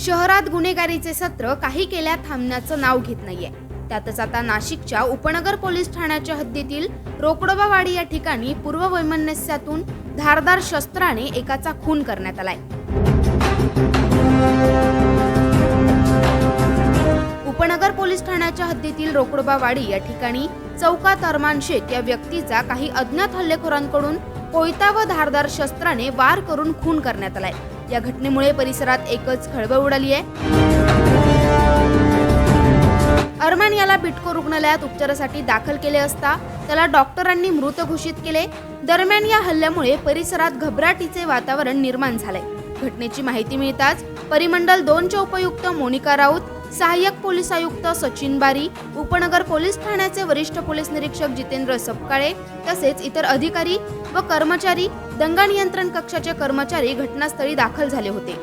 शहरात गुन्हेगारीचे सत्र काही केल्या थांबण्याचं नाव घेत नाहीये. त्यातच आता नाशिकच्या उपनगर पोलीस ठाण्याच्या हद्दीतील रोकडोबावाडी या ठिकाणी पूर्व वैमनस्यातून धारदार शस्त्राने एकाचा खून करण्यात आलाय. उपनगर पोलीस ठाण्याच्या हद्दीतील रोकडोबावाडी या ठिकाणी चौकात अरमान शेख या व्यक्तीचा काही अज्ञात हल्लेखोरांकडून कोयता व धारदार शस्त्राने वार करून खून करण्यात आलाय. या घटनेमुळे परिसरात एकच खळबळ उडाली आहे. अरमान याला बिटको रुग्णालयात उपचारासाठी दाखल केले असता त्याला डॉक्टरांनी मृत घोषित केले. दरम्यान या हल्ल्यामुळे परिसरात घबराटीचे वातावरण निर्माण झाले घटनेची माहिती मिळताच परिमंडल दोनचे उपयुक्त मोनिका राऊत सहाय्यक पोलीस आयुक्त सचिन बारी उपनगर पोलीस ठाण्याचे वरिष्ठ पोलीस निरीक्षक जितेंद्र सपकाळे तसेच इतर अधिकारी व कर्मचारी दंगा नियंत्रण कक्षाचे कर्मचारी घटनास्थळी दाखल झाले होते.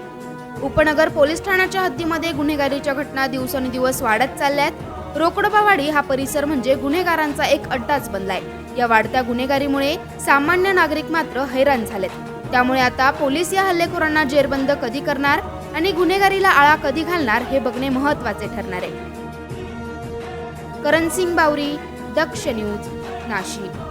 उपनगर पोलीस ठाण्याच्या हद्दीमध्ये गुन्हेगारीच्या घटना दिवसेंदिवस वाढत चालल्यात. रोकडबावाडी हा परिसर म्हणजे गुन्हेगारांचा एक अड्डाच बनलाय. या वाढत्या गुन्हेगारीमुळे सामान्य नागरिक मात्र हैराण झालेत. त्यामुळे आता पोलीस या हल्लेखोरांना जेरबंद कधी करणार? आणि गुन्हेगारीला आळा कधी घालणार हे बघणे महत्त्वाचे ठरणार आहे. करण सिंग बावरी दक्ष न्यूज नाशिक.